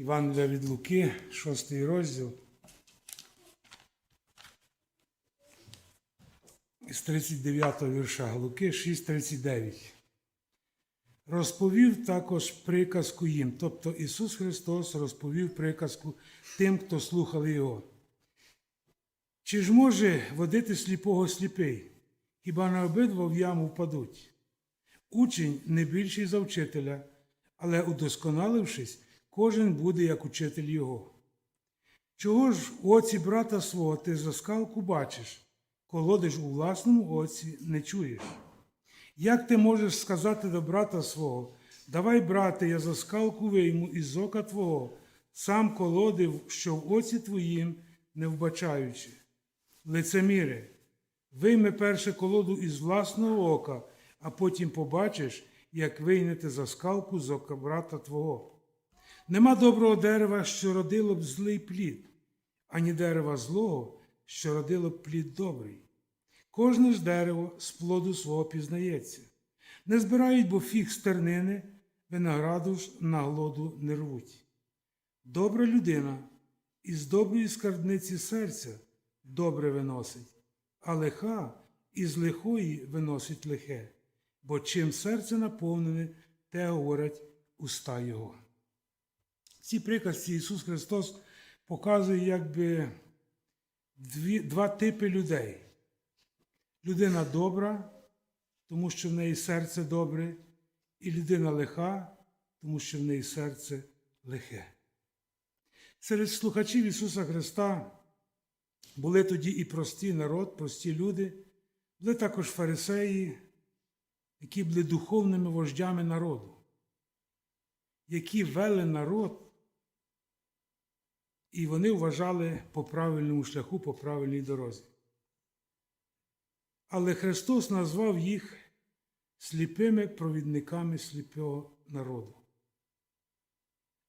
Івангелія від Луки, 6 розділ. З 39 вірша Луки 6,39. Розповів також приказку їм, тобто Ісус Христос розповів приказку тим, хто слухали Його. Чи ж може водити сліпого сліпий? Хіба на обидва в яму впадуть? Учень не більший за вчителя, але удосконалившись, кожен буде як учитель його. Чого ж в оці брата свого ти за скалку бачиш, колоди ж у власному оці не чуєш? Як ти можеш сказати до брата свого, давай, брате, я за скалку вийму із ока твого, сам колодив, що в оці твоїм, не вбачаючи? Лицеміре, вийми перше колоду із власного ока, а потім побачиш, як вийняти за скалку з ока брата твого. Нема доброго дерева, що родило б злий плід, ані дерева злого, що родило б плід добрий. Кожне ж дерево з плоду свого пізнається. Не збирають, бо фіг стернини, винограду ж на глоду не рвуть. Добра людина із доброї скарбниці серця добре виносить, а лиха із лихої виносить лихе, бо чим серце наповнене, те говорять уста Його. Ці приказці Ісус Христос показує якби дві, два типи людей. Людина добра, тому що в неї серце добре, і людина лиха, тому що в неї серце лихе. Серед слухачів Ісуса Христа були тоді і простий народ, прості люди, були також фарисеї, які були духовними вождями народу, які вели народ, і вони вважали по правильному шляху, по правильній дорозі. Але Христос назвав їх сліпими провідниками сліпого народу,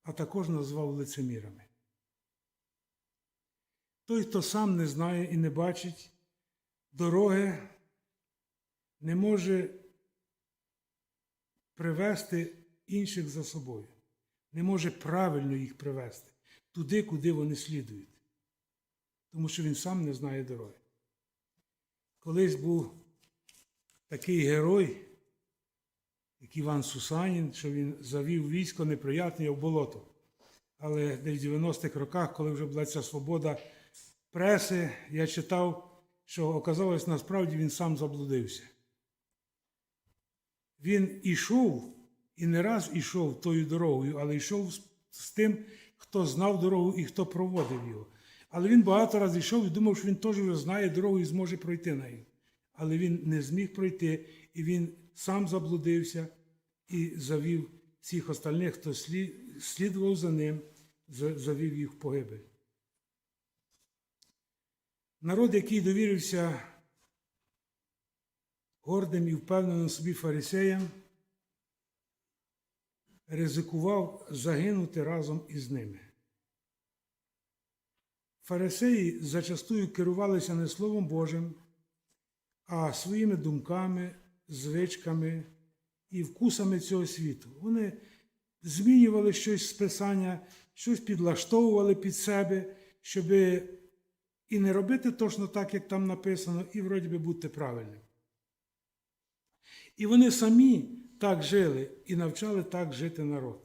а також назвав лицемірами. Той, хто сам не знає і не бачить дороги, не може привести інших за собою, не може правильно їх привести туди, куди вони слідують, тому що він сам не знає дороги. Колись був такий герой, як Іван Сусанін, що він завів військо неприятне в болото. Але десь в 90-х роках, коли вже була ця свобода преси, я читав, що оказалось, насправді він сам заблудився. Він ішов і не раз ішов тою дорогою, але йшов з, тим, хто знав дорогу і хто проводив його. Але він багато разів йшов і думав, що він теж вже знає дорогу і зможе пройти нею. Але він не зміг пройти, і він сам заблудився і завів всіх остальних, хто слідував за ним, завів їх в погибель. Народ, який довірився гордим і впевненим собі фарисеям, ризикував загинути разом із ними. Фарисеї зачастую керувалися не Словом Божим, а своїми думками, звичками і вкусами цього світу. Вони змінювали щось з Писання, щось підлаштовували під себе, щоб і не робити точно так, як там написано, і вроді би бути правильним. І вони самі так жили і навчали так жити народ.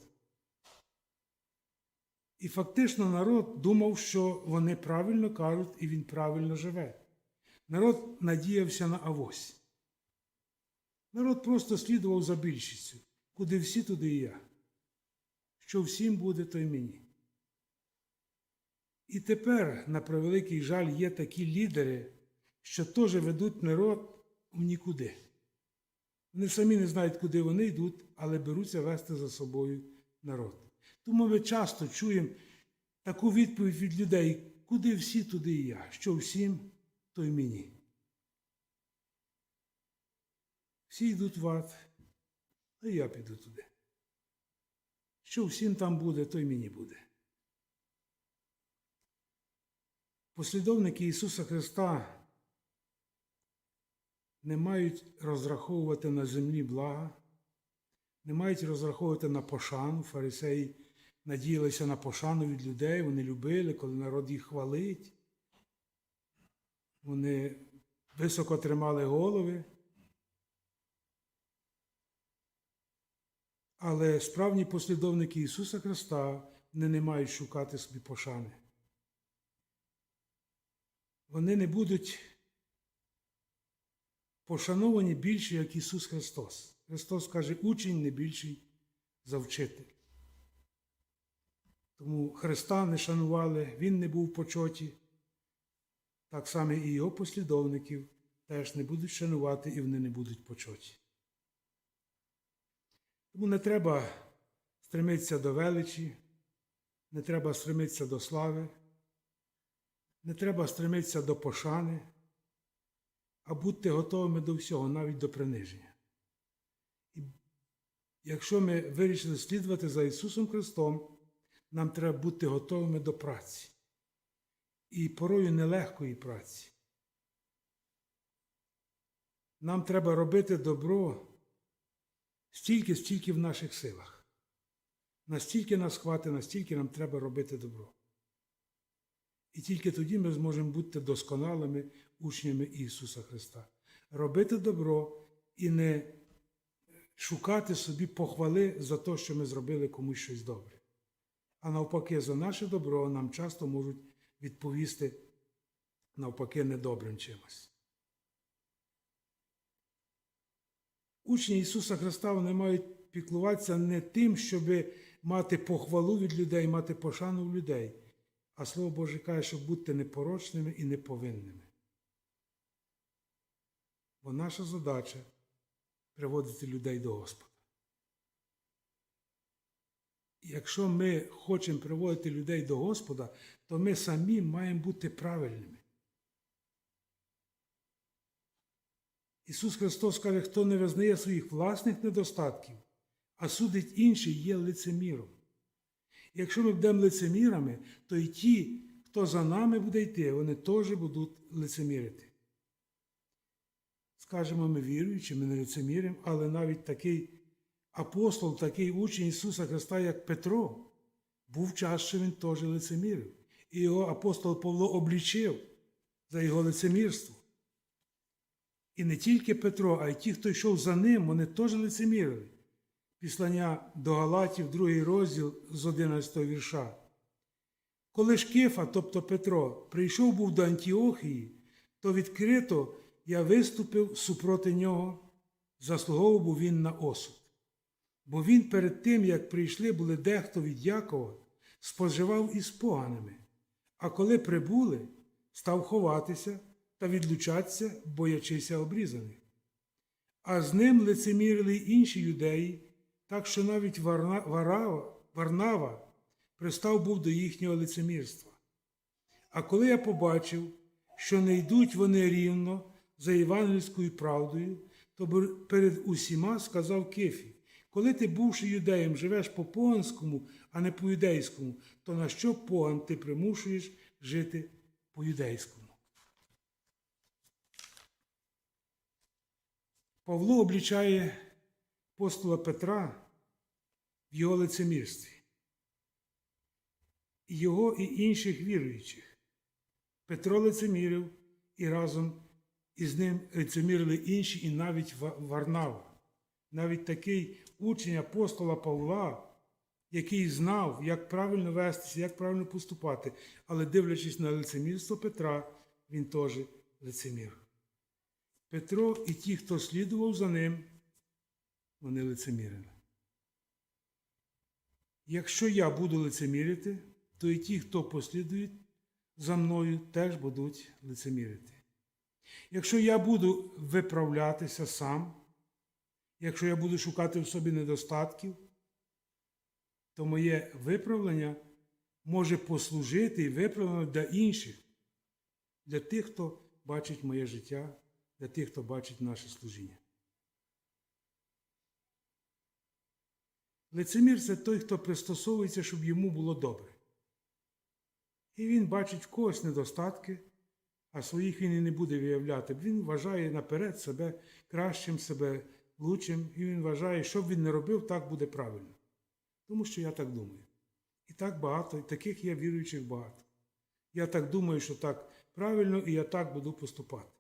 І фактично народ думав, що вони правильно кажуть, і він правильно живе. Народ надіявся на авось. Народ просто слідував за більшістю, куди всі, туди і я. Що всім буде, то й мені. І тепер, на превеликий жаль, є такі лідери, що теж ведуть народ в нікуди. Вони самі не знають, куди вони йдуть, але беруться вести за собою народ. Тому ми часто чуємо таку відповідь від людей, куди всі, туди і я, що всім, то й мені. Всі йдуть в ад, а я піду туди. Що всім там буде, то й мені буде. Послідовники Ісуса Христа не мають розраховувати на землі блага, не мають розраховувати на пошану фарисеї надіялися на пошану від людей, вони любили, коли народ їх хвалить. Вони високо тримали голови. Але справні послідовники Ісуса Христа вони не мають шукати собі пошани. Вони не будуть пошановані більше, як Ісус Христос. Христос каже, учень не більший за вчитель. Тому Христа не шанували, Він не був в почоті. Так само і його послідовників теж не будуть шанувати і вони не будуть почоті. Тому не треба стремитися до величі, не треба стремитися до слави, не треба стремитися до пошани, а будьте готовими до всього, навіть до приниження. І якщо ми вирішили слідувати за Ісусом Христом, нам треба бути готовими до праці. І порою нелегкої праці. Нам треба робити добро стільки, стільки в наших силах. Настільки нас хватить, настільки нам треба робити добро. І тільки тоді ми зможемо бути досконалими учнями Ісуса Христа. Робити добро і не шукати собі похвали за те, що ми зробили комусь щось добре. А навпаки, за наше добро нам часто можуть відповісти навпаки недобрим чимось. Учні Ісуса Христа вони мають піклуватися не тим, щоб мати похвалу від людей, мати пошану в людей, а Слово Боже каже, щоб бути непорочними і неповинними. Бо наша задача приводити людей до Господа. І якщо ми хочемо приводити людей до Господа, то ми самі маємо бути правильними. Ісус Христос каже, хто не визнає своїх власних недостатків, а судить інший, є лицеміром. Якщо ми будемо лицемірами, то і ті, хто за нами буде йти, вони теж будуть лицемірити. Скажемо, ми віруючі, ми не лицеміримо, але навіть такий апостол, такий учень Ісуса Христа, як Петро, був час, що він теж лицемірив. І його апостол Павло облічив за його лицемірство. І не тільки Петро, а й ті, хто йшов за ним, вони теж лицемірили. Післання до Галатів, другий розділ з 11 вірша. Коли ж Кефа, тобто Петро, прийшов був до Антіохії, то відкрито я виступив супроти нього, заслуговував він на осуд. Бо він перед тим, як прийшли були дехто від Якова, споживав із поганими, а коли прибули, став ховатися та відлучатися, боячися обрізаних. А з ним лицемірили інші юдеї, так що навіть Варна, Варава, Варнава пристав був до їхнього лицемірства. А коли я побачив, що не йдуть вони рівно за євангельською правдою, то перед усіма сказав Кефі, коли ти, бувши юдеєм, живеш по поганському, а не по юдейському, то на що поган ти примушуєш жити по юдейському? Павло облічає апостола Петра в його лицемірстві. Його і інших віруючих. Петро лицемірив і разом із ним лицемірили інші, і навіть Варнава. Навіть такий учень апостола Павла, який знав, як правильно вестися, як правильно поступати, але дивлячись на лицемірство Петра, він теж лицемір. Петро і ті, хто слідував за ним, вони лицемірили. Якщо я буду лицемірити, то і ті, хто послідують за мною, теж будуть лицемірити. Якщо я буду виправлятися сам, якщо я буду шукати в собі недостатків, то моє виправлення може послужити і виправлення для інших, для тих, хто бачить моє життя, для тих, хто бачить наше служіння. Лицемір це той, хто пристосовується, щоб йому було добре. І він бачить в когось недостатки, а своїх він і не буде виявляти. Він вважає наперед себе кращим, себе лучшим, і він вважає, що б він не робив, так буде правильно. Тому що я так думаю. І так багато, і таких є віруючих багато. Я так думаю, що так правильно, і я так буду поступати.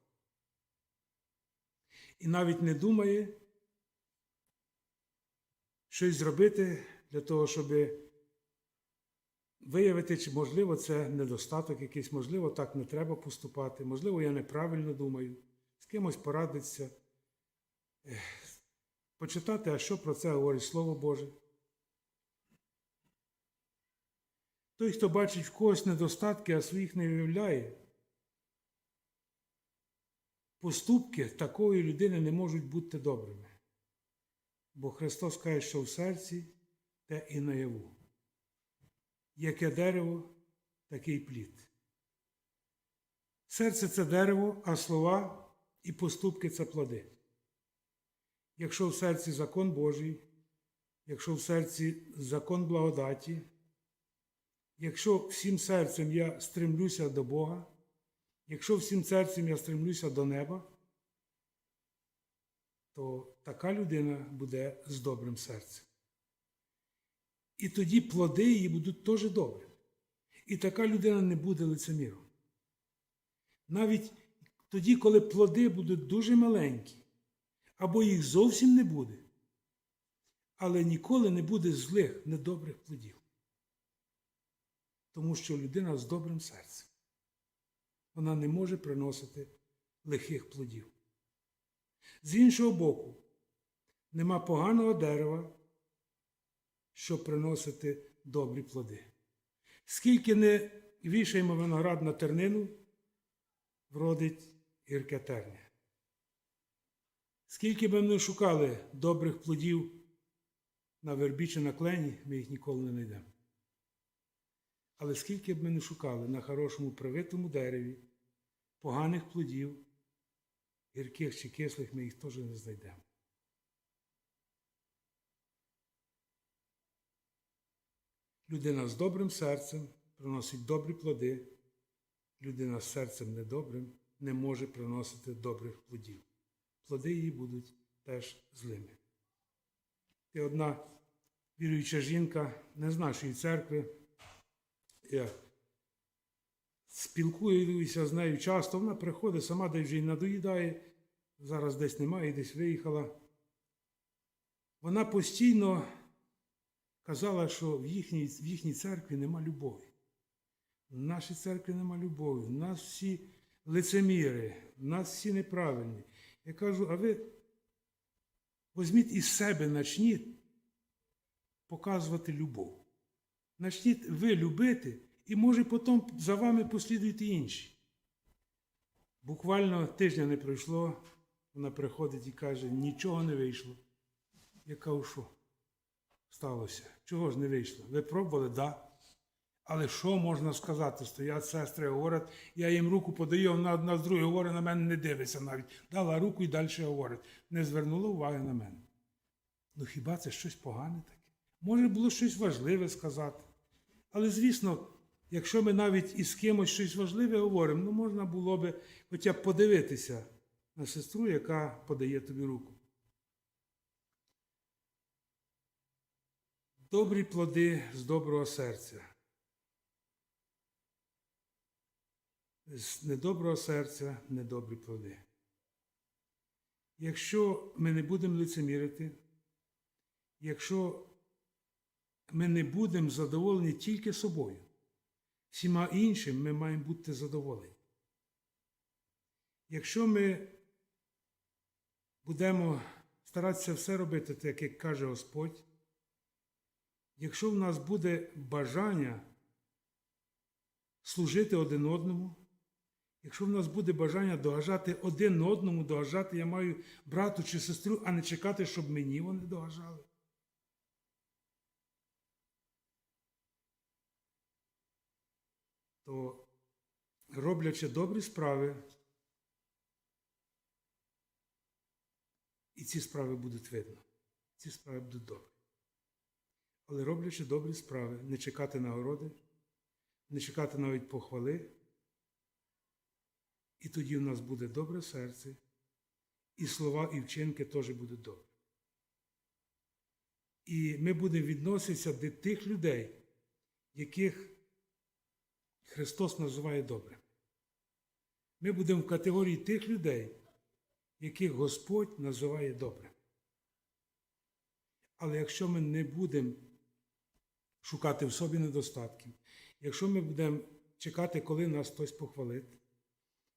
І навіть не думає щось зробити для того, щоб виявити, чи можливо це недостаток якийсь, можливо, так не треба поступати, можливо, я неправильно думаю, з кимось порадитися, почитати, а що про це говорить Слово Боже. Той, хто бачить в когось недостатки, а своїх не виявляє, поступки такої людини не можуть бути добрими. Бо Христос каже, що в серці те і наяву. Яке дерево, такий плід. Серце це дерево, а слова і поступки це плоди. Якщо в серці закон Божий, якщо в серці закон благодаті, якщо всім серцем я стремлюся до Бога, якщо всім серцем я стремлюся до неба, то така людина буде з добрим серцем. І тоді плоди її будуть теж добрі. І така людина не буде лицеміром. Навіть тоді, коли плоди будуть дуже маленькі, або їх зовсім не буде, але ніколи не буде злих, недобрих плодів. Тому що людина з добрим серцем. Вона не може приносити лихих плодів. З іншого боку, нема поганого дерева, щоб приносити добрі плоди. Скільки не вішаємо виноград на тернину, вродить гірке терня. Скільки б ми не шукали добрих плодів на вербі чи на клені, ми їх ніколи не знайдемо. Але скільки б ми не шукали на хорошому привитому дереві, поганих плодів, гірких чи кислих, ми їх теж не знайдемо. Людина з добрим серцем приносить добрі плоди, людина з серцем недобрим не може приносити добрих плодів. Плоди її будуть теж злими. І одна віруюча жінка не з нашої церкви. Я спілкуюся з нею часто, вона приходить, сама десь вже й надоїдає, зараз десь немає, десь виїхала. Вона постійно казала, що в їхній, в їхній церкві нема любові. В нашій церкві нема любові, в нас всі лицеміри, в нас всі неправильні. Я кажу, а ви візьміть із себе, начніть показувати любов. Начніть ви любити, і може потім за вами послідують інші. Буквально тижня не пройшло, вона приходить і каже, нічого не вийшло. Я кажу, що сталося? Чого ж не вийшло? Ви пробували? Да. Але що можна сказати? Стоять сестри, говорять, я їм руку подаю, вона одна з другої говорить, на мене не дивиться навіть. Дала руку і далі говорить. Не звернула уваги на мене. Ну хіба це щось погане таке? Може було щось важливе сказати. Але, звісно, якщо ми навіть із кимось щось важливе говоримо, ну можна було би хоча б подивитися на сестру, яка подає тобі руку. Добрі плоди з доброго серця. З недоброго серця недобрі плоди. Якщо ми не будемо лицемірити, якщо ми не будемо задоволені тільки собою, всіма іншим ми маємо бути задоволені. Якщо ми будемо старатися все робити, так як каже Господь, якщо в нас буде бажання служити один одному, якщо в нас буде бажання догажати один одному, догажати я маю брату чи сестру, а не чекати, щоб мені вони догажали. То, роблячи добрі справи, і ці справи будуть видно, ці справи будуть добрі. Але роблячи добрі справи, не чекати нагороди, не чекати навіть похвали, і тоді в нас буде добре серце, і слова, і вчинки теж будуть добрі. І ми будемо відноситися до тих людей, яких Христос називає добрим. Ми будемо в категорії тих людей, яких Господь називає добрим. Але якщо ми не будемо шукати в собі недостатків, якщо ми будемо чекати, коли нас хтось похвалить,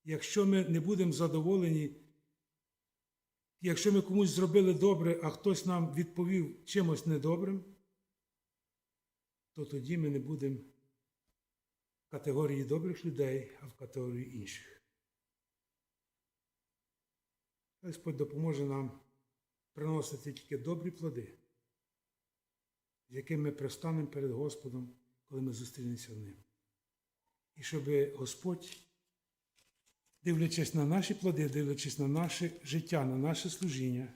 якщо ми не будемо задоволені, якщо ми комусь зробили добре, а хтось нам відповів чимось недобрим, то тоді ми не будемо в категорії добрих людей, а в категорії інших. Господь допоможе нам приносити тільки добрі плоди, з якими ми пристанемо перед Господом, коли ми зустрінемося з Ним. І щоб Господь, дивлячись на наші плоди, дивлячись на наше життя, на наше служіння,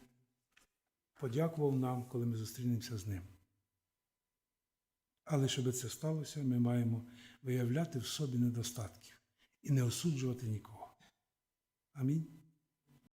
подякував нам, коли ми зустрінемося з Ним. Але щоб це сталося, ми маємо виявляти в собі недостатків і не осуджувати нікого. Амінь.